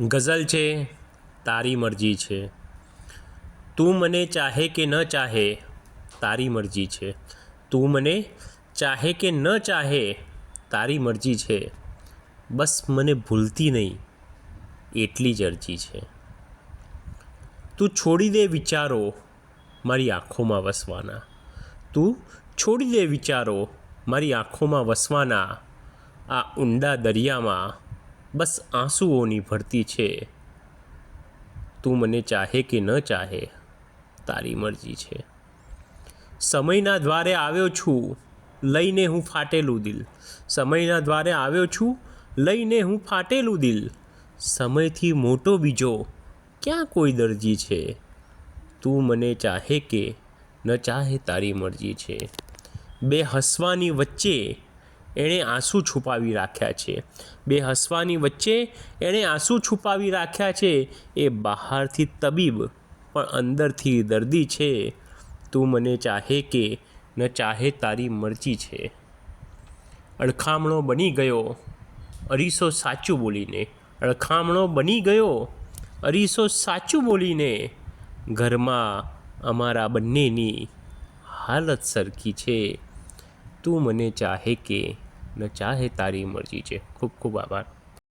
ગઝલ છે, તારી મરજી છે. તું મને ચાહે કે ન ચાહે, તારી મરજી છે. તું મને ચાહે કે ન ચાહે, તારી મરજી છે. બસ મને ભૂલતી નહીં, એટલી જ અરજી છે. તું છોડી દે વિચારો, મારી આંખોમાં વસવાના. તું છોડી દે વિચારો, મારી આંખોમાં વસવાના. આ ઊંડા દરિયામાં બસ આંસુઓની ભરતી છે. તું મને ચાહે કે ન ચાહે, તારી મરજી છે. સમયના દ્વારે આવ્યો છું, લઈને હું ફાટેલું દિલ. સમયના દ્વારે આવ્યો છું, લઈને હું ફાટેલું દિલ. સમયથી મોટો બીજો ક્યાં કોઈ દરજી છે? તું મને ચાહે કે ન ચાહે, તારી મરજી છે. બે હસવાની વચ્ચે એણે આંસુ છુપાવી રાખ્યા છે. બે હસવાની વચ્ચે એણે આંસુ છુપાવી રાખ્યા છે. એ બહારથી તબીબ, પણ અંદરથી દર્દી છે. તું મને ચાહે કે ન ચાહે તારી મરજી છે. અડખામણો બની ગયો. અરીસો સાચું બોલીને. અડખામણો બની ગયો. અરીસો સાચું બોલીને. ઘરમાં અમારા બંનેની હાલત સરખી છે. તું મને ચાહે કે ન ચાહે તારી મરજી છે. ખૂબ ખૂબ આભાર.